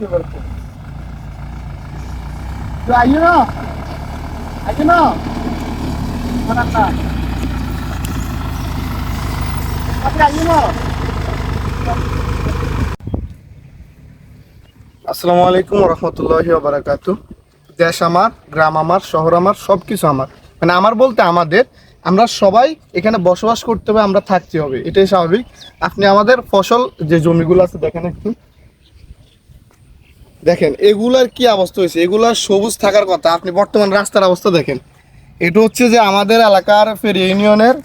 না? না? আসসালামু আলাইকুম রহমতুল্লাহি বারাকাত দেশ আমার, গ্রাম আমার, শহর আমার সব কিছু আমার। মানে আমার বলতে আমাদের, আমরা সবাই এখানে বসবাস করতে হবে, আমরা থাকতে হবে। এটাই স্বাভাবিক। আপনি আমাদের ফসল, যে জমিগুলো আছে, দেখেন একটু। দেখেন, এগুলার কি অবস্থা হয়েছে? এগুলার সবুজ থাকার কথা, আপনি বর্তমান রাস্তার অবস্থা দেখেন। এটা হচ্ছে যে আমাদের এলাকার ফেরি ইউনিয়নের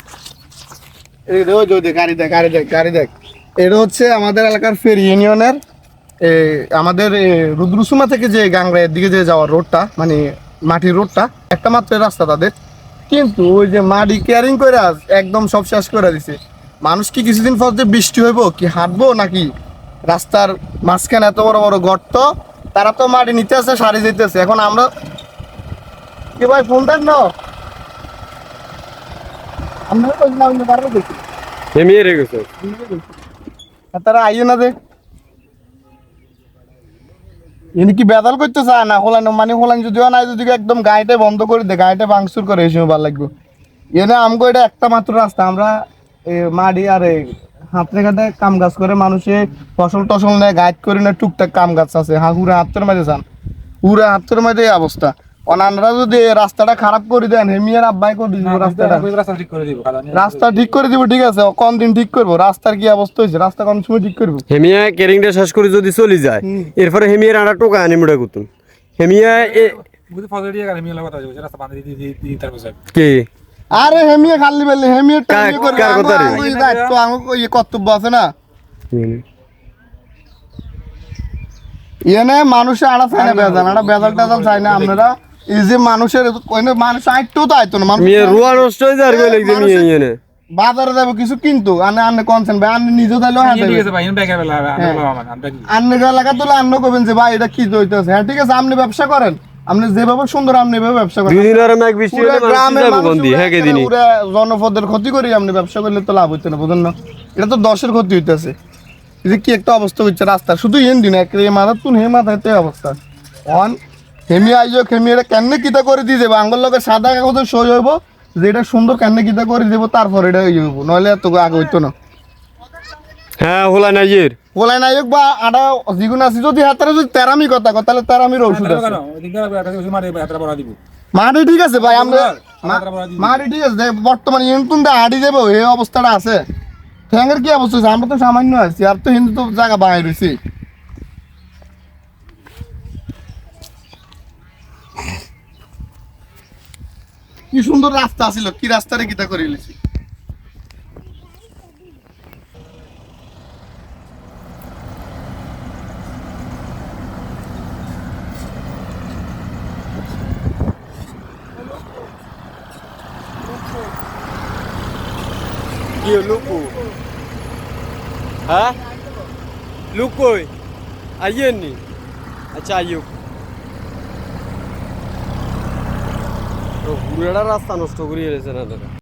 গাড়ি দেখ গাড়ি দেখ গাড়ি দেখ। এটা হচ্ছে আমাদের এলাকার ফেরি ইউনিয়নের আমাদের রুদ্রসুমা থেকে যে গাংরাইয়ের দিকে যে যাওয়ার রোডটা মানে মাটির রোডটা, একটা মাত্র রাস্তা তাদের। কিন্তু ওই যে মাটি কেয়ারিং করে একদম সব শেষ করে দিছে। মানুষ কি কিছুদিন পর যে বৃষ্টি হইব, কি হাঁটবো নাকি রাস্তার মাঝখানে এত বড় বড় গর্ত তারা তো মাটি নিতে আসে সারি যেতেছে এখন আমরা কি ভাই ফোন দেন না? আমরা তো না পারব দেখি। হেমিয়ে রেখেছে আর তারা আইও না দেখ ইনি কি বেদাল করতে চায় না? হোলান মানে হোলান যদিও নাই যদি একদম গাড়িটা বন্ধ করে দে গাড়িটা ভাঙচুর করে এই সময় ভালো লাগবে। এনে আমগো এটা একটা মাত্র রাস্তা আমরা মাটি আর হাতে ঘাটে কাম কাজ করে মানুষে ফসল টসল নেয় গাইড করে না টুকটাক কাম গাছ আছে। হা হুরা হাতের মাঝে যান হুরা হাতের মাঝে এই অবস্থা। অনানরা যদি রাস্তাটা খারাপ করে দেন হেমিয়ার আব্বাই করে দিব রাস্তাটা। রাস্তা ঠিক করে দিব রাস্তা ঠিক করে দিব ঠিক আছে? কোন দিন ঠিক করব? রাস্তার কি অবস্থা হয়েছে? রাস্তা কোন সময় ঠিক করব? হেমিয়া কেরিংটা শেষ করে যদি চলে যায়। এরপরে হেমিয়ার আটা টোকা আনি মুড়া কুতুন। হেমিয়া গেলে মিলা কথা রাস্তা দিয়ে দিয়ে তারপর কে? আরে হেমিয়ে খালি বেলে হেমিয়ে টাইমে করবে কার কথা রে? আমার দায়িত্ব আমার ইয়ে কর্তব্য আছে না? ইয়ে মানুষে আড়া চাই না বেজাল আড়া বেজাল টেজাল চাই না আপনারা? এই যে মানুষের কইনে মানুষ আইতেও তো আইতো না মানুষ রুয়া নষ্ট হয়ে যায় আর কই লাগছে মিয়া ইয়ে বাজারে যাবে কিছু কিন্তু আনে আনে কনসেন ভাই আনে নিজে তাইলেও হ্যাঁ ঠিক আছে ভাই বেলা আন্নের এলাকা তুলে আন্ন করবেন যে ভাই এটা কি হইতেছে হ্যাঁ ঠিক আছে আপনি ব্যবসা করেন। আপনি যেভাবে সুন্দর আপনি এভাবে ব্যবসা করেন দুই দিন আর মেঘ বৃষ্টি হলে মানুষ বন্দি হ্যাঁ কে দিনই পুরা জনপদের ক্ষতি করি আপনি ব্যবসা করলে তো লাভ হইতে না বুঝেন না? এটা তো দশের ক্ষতি হইতেছে। এই যে কি একটা অবস্থা হচ্ছে রাস্তার শুধু এন দিন এক এই মাথা তুন হে মাথা এতে অবস্থা। অন হেমি আইজো হেমি এটা কেমনে কিতা করে দিয়ে দেবো আঙ্গুল লোকের সাদা কাগজে সই হইব যে এটা সুন্দর কেমনে কিতা করে দেবো তারপর এটা ইয়ে হইব নইলে এত আগে হইতো না। হ্যাঁ হোলা নাইয়ের বলাই নায়ক বা আটা যিগুণ আছে যদি হাতারে যদি তেরামি কথা কয় তাহলে তেরামির ওষুধ আছে। পড়া দিব। মাটি ঠিক আছে ভাই আমরা দিব। মাটি ঠিক আছে বর্তমানে ইন্তুন দা হাঁটি যাব এই অবস্থাটা আছে। ঠ্যাঙ্গের কি অবস্থা হয়েছে আমরা তো সামান্য আছি আর তো হিন্দু তো জায়গা বাইরে রয়েছি কি সুন্দর রাস্তা আছিল কি রাস্তারে কিতা করে লিছি। কি লুকু। হ্যাঁ? লুকুই আইয়ে নি? আচ্ছা আইয়ো ঘুরেটা রাস্তা নষ্ট করিয়ে রেছে না দাদা।